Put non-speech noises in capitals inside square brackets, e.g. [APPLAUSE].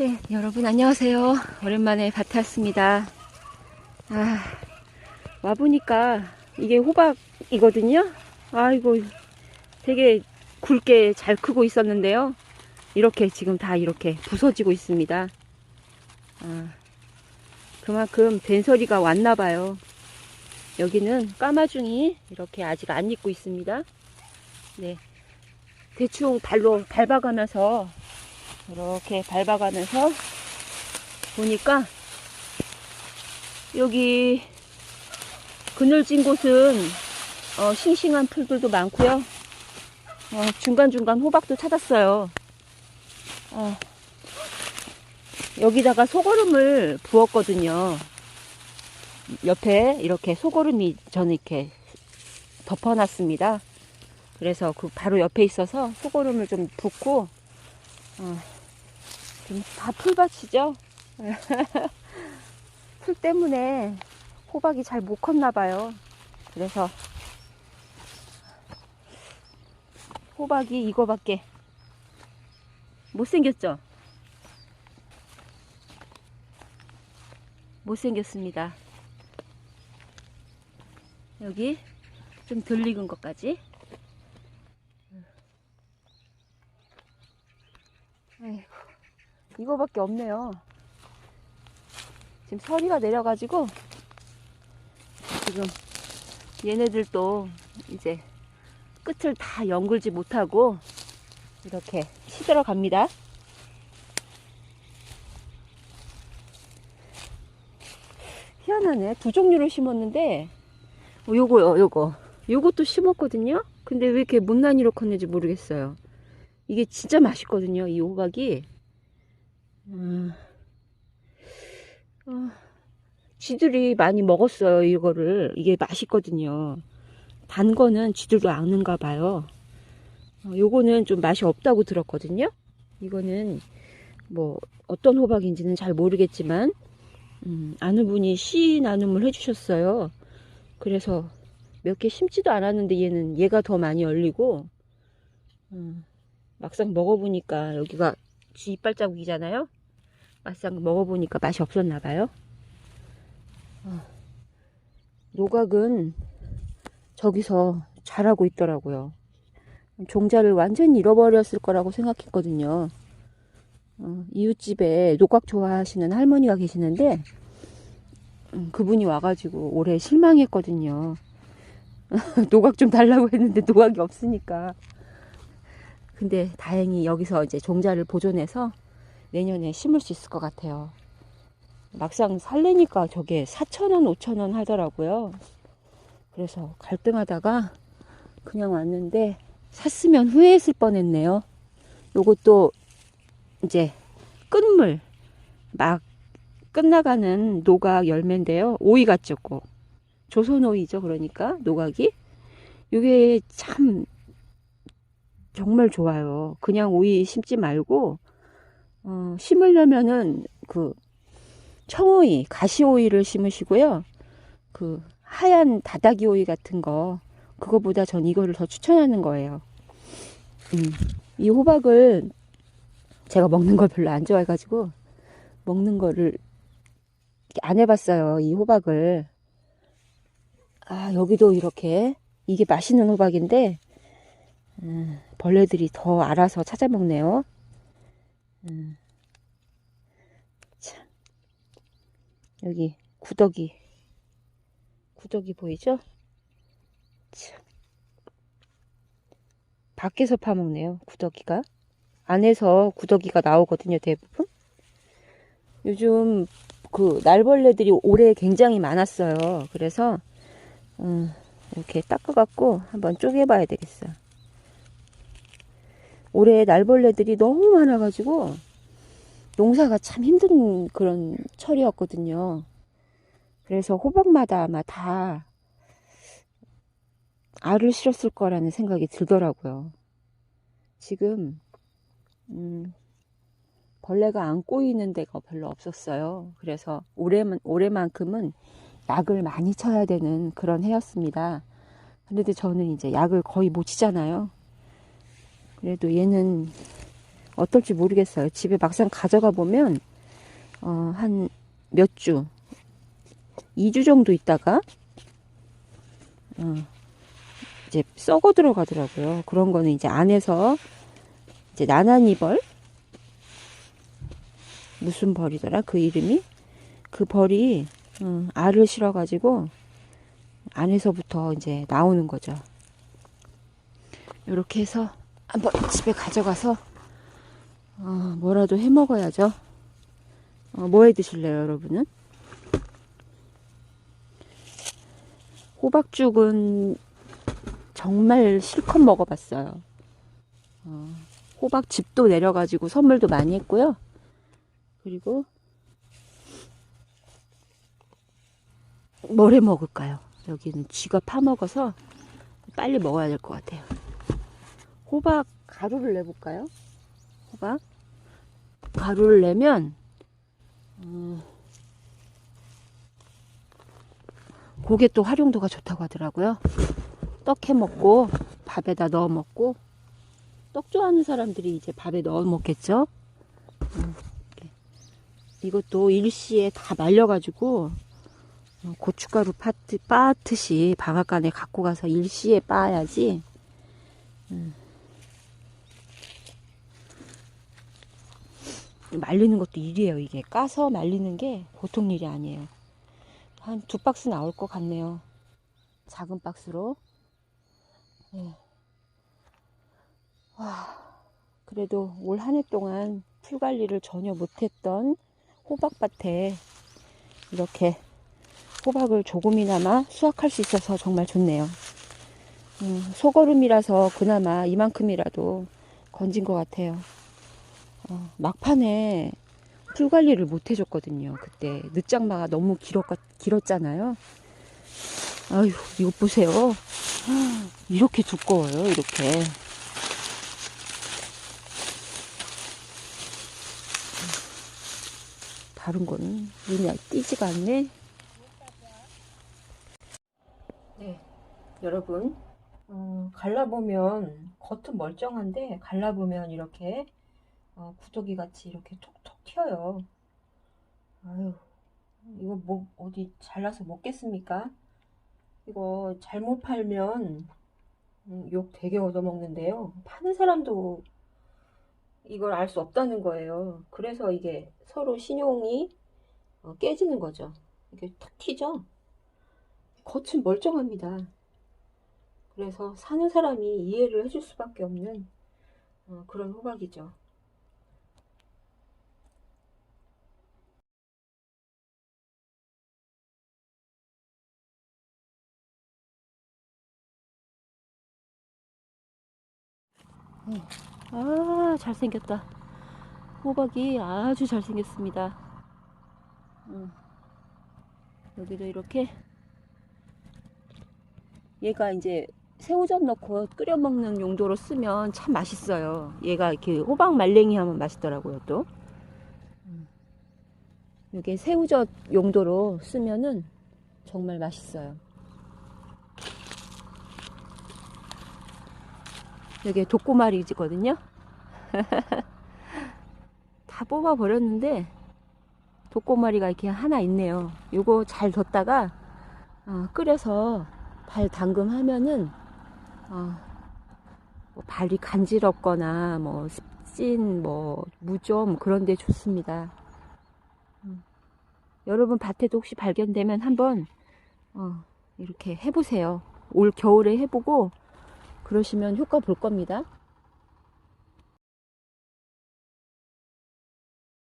네, 여러분 안녕하세요. 오랜만에 밭에 왔습니다. 아, 와보니까 이게 호박이거든요. 아이고, 되게 굵게 잘 크고 있었는데요. 이렇게 지금 다 이렇게 부서지고 있습니다. 아, 그만큼 된소리가 왔나 봐요. 여기는 까마중이 이렇게 아직 안 익고 있습니다. 네. 대충 발로 밟아가면서 이렇게 밟아가면서 보니까 여기 그늘진 곳은 어, 싱싱한 풀들도 많고요. 어, 중간중간 호박도 찾았어요. 어, 여기다가 소거름을 부었거든요. 옆에 이렇게 소거름이 저는 이렇게 덮어놨습니다. 그래서 그 바로 옆에 있어서 소거름을 좀 붓고 어, 지금 다 풀밭이죠. [LAUGHS] 풀 때문에 호박이 잘 못 컸나 봐요. 그래서 호박이 이거밖에 못생겼죠? 못생겼습니다. 여기 좀 덜 익은 것까지. 아이고, 이거밖에 없네요. 지금 서리가 내려가지고 지금 얘네들도 이제 끝을 다 연글지 못하고 이렇게 시들어 갑니다. 희한하네. 두 종류를 심었는데 어, 요거요, 요거. 요것도 심었거든요. 근데 왜 이렇게 못난이로 컸는지 모르겠어요. 이게 진짜 맛있거든요. 이 호박이. 음, 어, 쥐들이 많이 먹었어요. 이거를. 이게 맛있거든요. 단 거는 쥐들도 앙는가 봐요. 어, 요거는 좀 맛이 없다고 들었거든요. 이거는 뭐 어떤 호박인지는 잘 모르겠지만 음, 아는 분이 씨 나눔을 해주셨어요. 그래서 몇 개 심지도 않았는데 얘는 얘가 더 많이 열리고 음, 막상 먹어보니까 여기가 쥐 이빨 자국이잖아요. 막상 먹어보니까 맛이 없었나 봐요. 어, 노각은 저기서 자라고 있더라고요. 종자를 완전히 잃어버렸을 거라고 생각했거든요. 어, 이웃집에 노각 좋아하시는 할머니가 계시는데 음, 그분이 와가지고 올해 실망했거든요. [LAUGHS] 노각 좀 달라고 했는데 노각이 없으니까. 근데 다행히 여기서 이제 종자를 보존해서 내년에 심을 수 있을 것 같아요. 막상 살래니까 저게 4,000원, 5,000원 하더라고요. 그래서 갈등하다가 그냥 왔는데 샀으면 후회했을 뻔했네요. 요것도 이제 끝물 막 끝나가는 노각 열매인데요. 오이 같죠, 꼭. 조선 오이죠, 그러니까 노각이. 이게 참 정말 좋아요. 그냥 오이 심지 말고 어, 심으려면은 그 청오이, 가시오이를 심으시고요. 그 하얀 다다기 오이 같은 거 그거보다 전 이거를 더 추천하는 거예요. 음, 이 호박을 제가 먹는 걸 별로 안 좋아해가지고 먹는 거를 안 해봤어요. 이 호박을. 아 여기도 이렇게 이게 맛있는 호박인데 음, 벌레들이 더 알아서 찾아먹네요. 음, 참 여기 구더기 구더기 보이죠? 참 밖에서 파먹네요. 구더기가 안에서 구더기가 나오거든요. 대부분 요즘 그 날벌레들이 올해 굉장히 많았어요. 그래서 음, 이렇게 닦아갖고 한번 쪼개봐야 되겠어. 올해 날벌레들이 너무 많아가지고 농사가 참 힘든 그런 철이었거든요. 그래서 호박마다 아마 다 알을 실었을 거라는 생각이 들더라고요. 지금 음, 벌레가 안 꼬이는 데가 별로 없었어요. 그래서 올해만, 올해만큼은 약을 많이 쳐야 되는 그런 해였습니다. 그런데 저는 이제 약을 거의 못 치잖아요. 그래도 얘는 어떨지 모르겠어요. 집에 막상 가져가 보면 어, 한 몇 주, 2주 정도 있다가 어, 이제 썩어 들어가더라고요. 그런 거는 이제 안에서 이제 나나니벌 무슨 벌이더라 그 이름이 그 벌이 어, 알을 실어가지고 안에서부터 이제 나오는 거죠. 이렇게 해서 한번 집에 가져가서 어, 뭐라도 해 먹어야죠. 어, 뭐해 드실래요, 여러분은? 호박죽은 정말 실컷 먹어봤어요. 어, 호박즙도 내려가지고 선물도 많이 했고요. 그리고 뭘 해 먹을까요? 여기는 쥐가 파먹어서 빨리 먹어야 될 것 같아요. 호박 가루를 내볼까요? 호박 가루를 내면 음, 그게 또 활용도가 좋다고 하더라고요. 떡 해 먹고 밥에다 넣어 먹고 떡 좋아하는 사람들이 이제 밥에 넣어 먹겠죠. 음. 이것도 일시에 다 말려가지고 어, 고춧가루 파트, 빻듯이 방앗간에 갖고 가서 일시에 빻아야지. 음. 말리는 것도 일이에요, 이게. 까서 말리는 게 보통 일이 아니에요. 한 두 박스 나올 것 같네요. 작은 박스로. 네. 와, 그래도 올 한 해 동안 풀 관리를 전혀 못했던 호박밭에 이렇게 호박을 조금이나마 수확할 수 있어서 정말 좋네요. 음, 소거름이라서 그나마 이만큼이라도 건진 것 같아요. 어, 막판에 풀 관리를 못 해줬거든요. 그때 늦장마가 너무 길었, 길었잖아요. 아유, 이거 보세요. [GASPS] 이렇게 두꺼워요, 이렇게. 다른 거는 눈이 띄지가 않네. 네, 여러분. 어, 갈라보면 겉은 멀쩡한데 갈라보면 이렇게 어, 구더기 같이 이렇게 톡톡 튀어요. 아유, 이거 뭐 어디 잘라서 먹겠습니까? 이거 잘못 팔면 음, 욕 되게 얻어먹는데요. 파는 사람도 이걸 알 수 없다는 거예요. 그래서 이게 서로 신용이 어, 깨지는 거죠. 이게 탁 튀죠? 겉은 멀쩡합니다. 그래서 사는 사람이 이해를 해줄 수밖에 없는 어, 그런 호박이죠. 아, 잘생겼다. 호박이 아주 잘생겼습니다. 음. 여기도 이렇게 얘가 이제 새우젓 넣고 끓여 먹는 용도로 쓰면 참 맛있어요. 얘가 이렇게 호박 말랭이 하면 맛있더라고요, 또. 음. 이게 새우젓 용도로 쓰면은 정말 맛있어요. 여기 독고마리지거든요. [LAUGHS] 다 뽑아 버렸는데 독고마리가 이렇게 하나 있네요. 요거 잘 뒀다가 어, 끓여서 발 담금하면은 어, 뭐 발이 간지럽거나 뭐 습진 뭐 무좀 그런 데 좋습니다. 음. 여러분 밭에도 혹시 발견되면 한번 어, 이렇게 해보세요. 올 겨울에 해보고 그러시면 효과 볼 겁니다.